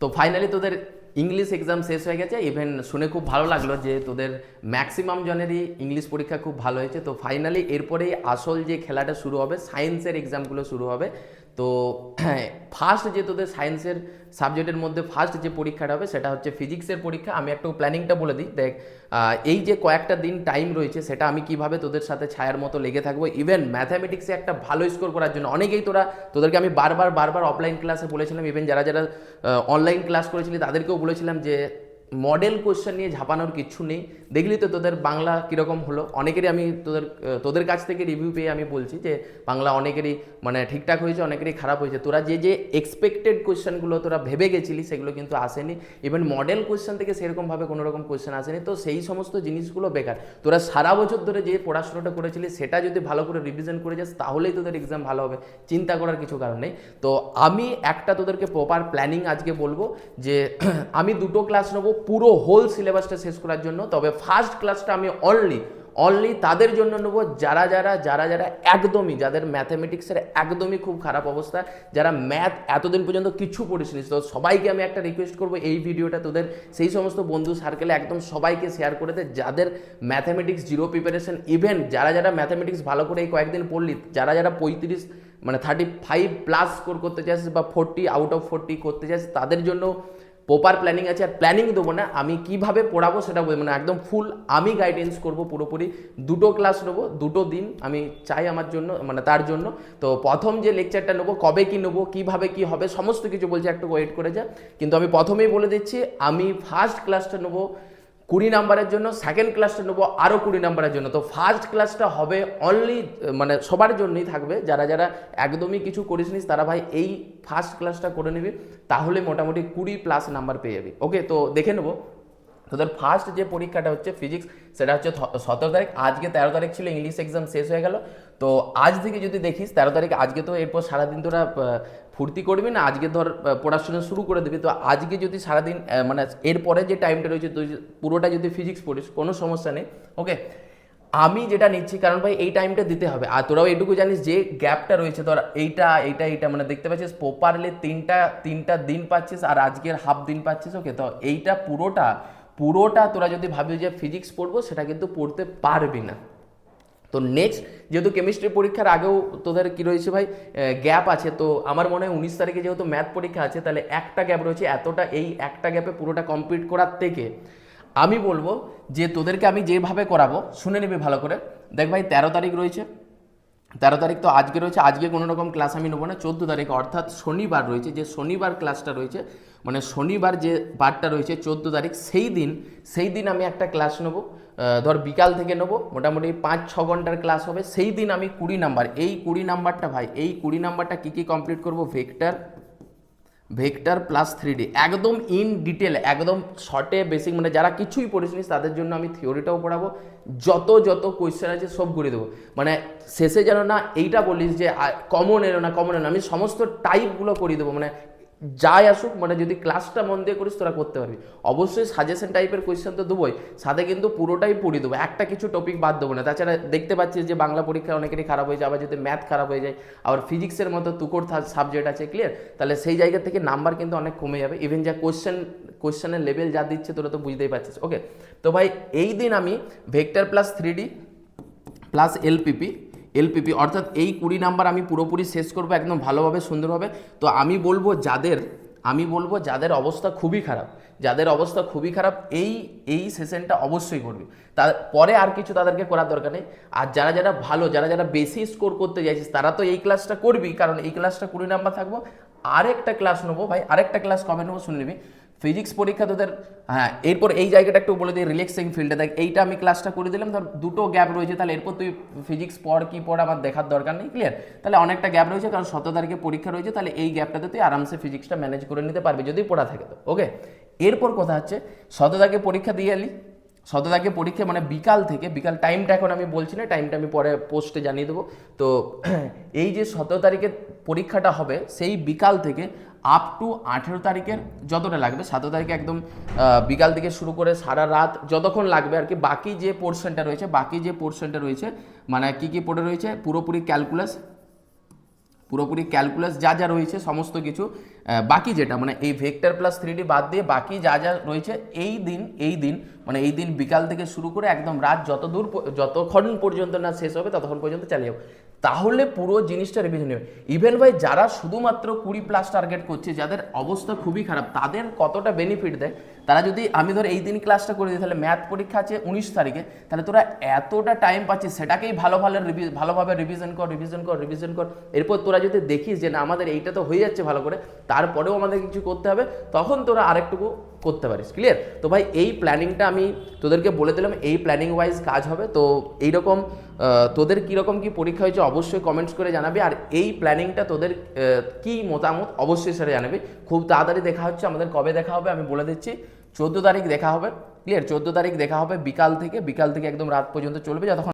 তো ফাইনালি তোদের English exam শেষ হয়ে গেছে ইভেন শুনে খুব ভালো লাগল যে তোদের ম্যাক্সিমাম জনেরই ইংলিশ পরীক্ষা খুব ভালো হয়েছে। তো ফাইনালি এরপরেই আসল যে খেলাটা শুরু হবে সায়েন্সের এক্সামগুলো শুরু হবে। তো ফার্স্ট যে তোদের সায়েন্সের সাবজেক্টের মধ্যে ফার্স্ট যে পরীক্ষাটা হবে সেটা হচ্ছে ফিজিক্সের পরীক্ষা। আমি একটু প্ল্যানিংটা বলে দিই। দেখ এই যে কয়েকটা দিন টাইম রয়েছে, সেটা আমি কীভাবে তোদের সাথে ছায়ার মতো লেগে থাকব। ইভেন ম্যাথামেটিক্সে একটা ভালো স্কোর করার জন্য অনেকেই তোরা, তোদেরকে আমি বারবার বারবার অফলাইন ক্লাসে বলেছিলাম। ইভেন যারা যারা অনলাইন ক্লাস করেছিলি, তাদেরকেও বলেছিলাম যে মডেল কোশ্চেন নিয়ে ঝাপানোর কিছু নেই। দেখলি তো তোদের বাংলা কীরকম হলো? অনেকেরই আমি তোদের তোদের কাছ থেকে রিভিউ পেয়ে আমি বলছি যে বাংলা অনেকেরই মানে ঠিকঠাক হয়েছে, অনেকেরই খারাপ হয়েছে। তোরা যে যে এক্সপেক্টেড কোশ্চেনগুলো তোরা ভেবে গেছিলি সেগুলো কিন্তু আসেনি। ইভেন মডেল কোশ্চেন থেকে সেরকমভাবে কোনো রকম কোশ্চেন আসেনি। তো সেই সমস্ত জিনিসগুলো বেকার। তোরা সারা বছর ধরে যে পড়াশোনাটা করেছিলি, সেটা যদি ভালো করে রিভিশন করে যাস, তাহলেই তোদের এক্সাম ভালো হবে। চিন্তা করার কিছু কারণ নেই। তো আমি একটা তোদেরকে প্রপার প্ল্যানিং আজকে বলব যে, আমি দুটো ক্লাস নেব। পুরো হোল সিলেবাসটা শেষ করার জন্য, তবে ফার্স্ট ক্লাসটা আমি অনলি অনলি তাদের জন্য নেব যারা যারা যারা যারা একদমই, যাদের ম্যাথামেটিক্সের একদমই খুব খারাপ অবস্থা, যারা ম্যাথ এতদিন পর্যন্ত কিছু পড়েছিলিস, তো সবাইকে আমি একটা রিকোয়েস্ট করব এই ভিডিওটা তোদের, সেই সমস্ত বন্ধু সার্কেলে একদম সবাইকে শেয়ার করে দে, যাদের ম্যাথামেটিক্স জিরো প্রিপারেশন ইভেন যারা যারা ম্যাথামেটিক্স ভালো করে এই কয়েকদিন পড়লি, যারা যারা পঁয়ত্রিশ মানে থার্টি ফাইভ প্লাস স্কোর করতে চাস বা ফোরটি আউট অফ ফোরটি করতে চাস তাদের জন্য প্রপার প্ল্যানিং আছে আর প্ল্যানিং দেবো না, আমি কীভাবে পড়াবো সেটা বলব না, একদম ফুল আমি গাইডেন্স করব পুরোপুরি, দুটো ক্লাস নেব, দুটো দিন আমি চাই আমার জন্য মানে তার জন্য। তো প্রথম যে লেকচারটা নেব, কবে কি নেব, কীভাবে কি হবে, সমস্ত কিছু বলছে, একটু ওয়েট করে যা। কিন্তু আমি প্রথমেই বলে দিচ্ছি, আমি ফার্স্ট ক্লাসটা নেব কুড়ি নাম্বারের জন্য সেকেন্ড ক্লাসটা নেব আরও কুড়ি নাম্বারের জন্য। তো ফার্স্ট ক্লাসটা হবে অনলি মানে সবার জন্যই থাকবে। যারা যারা একদমই কিছু করিস নিস তারা ভাই এই ফার্স্ট ক্লাসটা করে নিবি, তাহলে মোটামুটি কুড়ি প্লাস নাম্বার পেয়ে যাবি। ওকে তো দেখে নেব। তোদের ফার্স্ট যে পরীক্ষাটা হচ্ছে ফিজিক্স সেটা হচ্ছে সতেরো তারিখ। আজকে তেরো তারিখ ছিল ইংলিশ এক্সাম শেষ হয়ে গেল। তো আজ থেকে যদি দেখিস, তেরো তারিখ আজকে তো এরপর সারাদিন তোরা ফুর্তি করবি না, আজকে ধর পড়াশোনা শুরু করে দিবি। তো আজকে যদি সারাদিন মানে এরপরে যে টাইমটা রয়েছে, তুই পুরোটা যদি ফিজিক্স পড়িস, কোনো সমস্যা নেই ওকে আমি যেটা নিচ্ছি, কারণ ভাই, এই টাইমটা দিতে হবে। আর তোরাও এটুকু জানিস যে গ্যাপটা রয়েছে তোর এইটা এইটা এইটা মানে দেখতে পাচ্ছিস প্রপারলি তিনটা তিনটা দিন পাচ্ছিস, আর আজকের হাফ দিন পাচ্ছিস ওকে তো এইটা পুরোটা পুরোটা তোরা যদি ভাবি যে ফিজিক্স পড়ব, সেটা কিন্তু পড়তে পারবি না। তো নেক্সট যেহেতু কেমিস্ট্রি পরীক্ষার আগেও তোদের কি রয়েছে ভাই? গ্যাপ আছে। তো আমার মনে হয় উনিশ তারিখে যেহেতু ম্যাথ পরীক্ষা আছে, তাহলে একটা গ্যাপ রয়েছে। এতটা এই একটা গ্যাপে পুরোটা কমপ্লিট করার থেকে আমি বলব যে তোদেরকে আমি যেভাবে করাবো, শুনে নিবি ভালো করে। দেখ ভাই, তেরো তারিখ রয়েছে। তেরো তারিখ তো আজকে রয়েছে, আজকে কোনো রকম ক্লাস আমি নেব না, চোদ্দ তারিখ অর্থাৎ শনিবার রয়েছে, যে শনিবার ক্লাসটা রয়েছে মানে শনিবার যে বারটা রয়েছে চোদ্দ তারিখ, সেই দিন সেই দিন আমি একটা ক্লাস নেব ধর বিকাল থেকে নেব, মোটামুটি পাঁচ, ছ ঘণ্টার ক্লাস হবে, সেই দিন আমি কুড়ি নাম্বার, এই কুড়ি নাম্বারটা ভাই, এই কুড়ি নাম্বারটা কী কী কমপ্লিট করব vector vector plus three D একদম ইন ডিটেল একদম শর্টে বেসিক মানে যারা কিছুই পড়েছিলিস তাদের জন্য আমি থিওরিটাও পড়াবো, যত যত কোয়েশ্চেন আছে সব করে দেবো। মানে শেষে যেন না এইটা বলিস যে কমন এলো না কমন এলো না, আমি সমস্ত টাইপগুলো করিয়ে দেবো মানে যাই আসুক মানে যদি ক্লাসটা মন দিয়ে করিস, তোরা করতে পারবি। অবশ্যই সাজেশন টাইপের কোয়েশ্চেন তো দেবোই। সাথে কিন্তু পুরোটাই পড়িয়ে দেবো। একটা কিছু টপিক বাদ দেবো না। তাছাড়া দেখতে পাচ্ছিস যে বাংলা পরীক্ষা অনেকেরই খারাপ হয়ে যায়, আবার যদি ম্যাথ খারাপ হয়ে যায়, আবার ফিজিক্সের মতো তুকোর সাবজেক্ট আছে ক্লিয়ার তাহলে সেই জায়গা থেকে নাম্বার কিন্তু অনেক কমে যাবে। ইভেন যা কোয়েশ্চেন কোয়েশ্চেনের লেভেল যা দিচ্ছে, তোরা তো বুঝতেই পারছিস। ওকে তো ভাই, এই দিন আমি vector plus three D plus LPP LPP, অর্থাৎ এই কুড়ি নাম্বার আমি পুরোপুরি শেষ করব, একদম ভালোভাবে সুন্দরভাবে তো আমি বলব যাদের, আমি বলব যাদের অবস্থা খুবই খারাপ, যাদের অবস্থা খুবই খারাপ, এই এই সেশনটা অবশ্যই করবে। তার পরে আর কিছু তাদেরকে করার দরকার নেই। আর যারা যারা ভালো, যারা যারা বেশি স্কোর করতে চাইছিস তারা তো এই ক্লাসটা করবি কারণ এই ক্লাসটা কুড়ি নাম্বার থাকব। আরেকটা ক্লাস নেব, ভাই, আরেকটা ক্লাস কবে নেব শুনে নিবি। ফিজিক্স পরীক্ষা তোদের হ্যাঁ এরপর এই জায়গাটা একটু বলে দিই রিল্যাক্সিং ফিল্ডে দেখ, এইটা আমি ক্লাসটা করে দিলাম, ধর দুটো গ্যাপ রয়েছে, তাহলে এরপর তুই ফিজিক্স পড়, কি পড়, আমার দেখার দরকার নেই ক্লিয়ার তাহলে অনেকটা গ্যাপ রয়েছে, কারণ সতেরো তারিখে পরীক্ষা রয়েছে, তাহলে এই গ্যাপটাতে তুই আরামসে ফিজিক্সটা ম্যানেজ করে নিতে পারবি, যদি পড়া থাকে তো ওকে এরপর কথা হচ্ছে, সতেরো তারিখে পরীক্ষা দিয়ে এলি। সতেরো তারিখে পরীক্ষা মানে বিকাল থেকে, বিকাল টাইমটা এখন আমি বলছি না টাইমটা আমি পরে পোস্টে জানিয়ে দেবো। তো, এই যে সতেরো তারিখে পরীক্ষাটা হবে, সেই বিকাল থেকে আপ টু আঠেরো তারিখের যতটা লাগবে সতেরো তারিখে একদম বিকাল থেকে শুরু করে সারা রাত যতক্ষণ লাগবে আর কি, বাকি যে পোর্শনটা রয়েছে, বাকি যে পোর্শনটা রয়েছে মানে কি কি পড়ে রয়েছে, পুরোপুরি ক্যালকুলাস পুরোপুরি ক্যালকুলাস যা যা রয়েছে, সমস্ত কিছু বাকি যেটা মানে এই ভেক্টর প্লাস থ্রি বাদ দিয়ে বাকি যা যা রয়েছে, এই দিন এই দিন মানে এই দিন বিকাল থেকে শুরু করে একদম রাত যত দূর যতক্ষণ পর্যন্ত না শেষ হবে ততক্ষণ পর্যন্ত চালিয়ে যাব। তাহলে পুরো জিনিসটা রিভিশন হবে ইভেন ভাই যারা শুধুমাত্র কুড়ি প্লাস টার্গেট করছে, যাদের অবস্থা খুবই খারাপ, তাদের কতটা বেনিফিট দেয়? তারা যদি আমি ধর এই দিন ক্লাসটা করে দিই, তাহলে ম্যাথ পরীক্ষা আছে উনিশ তারিখে, তাহলে তোরা এতটা টাইম পাচ্ছিস, সেটাকেই ভালো ভালো রিভি ভালোভাবে রিভিশন কর রিভিশন কর রিভিশন কর। এরপর তোরা যদি দেখিস যে না, আমাদের এইটা তো হয়ে যাচ্ছে ভালো করে, তারপরেও আমাদের কিছু করতে হবে, তখন তোরা আরেকটুকু করতে পারিস। ক্লিয়ার তো ভাই এই প্ল্যানিংটা আমি তোদেরকে বলে দিলাম, এই প্ল্যানিং ওয়াইজ কাজ হবে। তো এইরকম তোদের কীরকম কি পরীক্ষা হয়েছে অবশ্যই কমেন্টস করে জানাবি। আর এই প্ল্যানিংটা তোদের কি মতামত অবশ্যই সেটা জানাবি। খুব তাড়াতাড়ি দেখা হচ্ছে, আমাদের কবে দেখা হবে আমি বলে দিচ্ছি। চোদ্দ তারিখ দেখা হবে ক্লিয়ার চোদ্দ তারিখ দেখা হবে বিকাল থেকে বিকাল থেকে একদম রাত পর্যন্ত চলবে। যতক্ষণ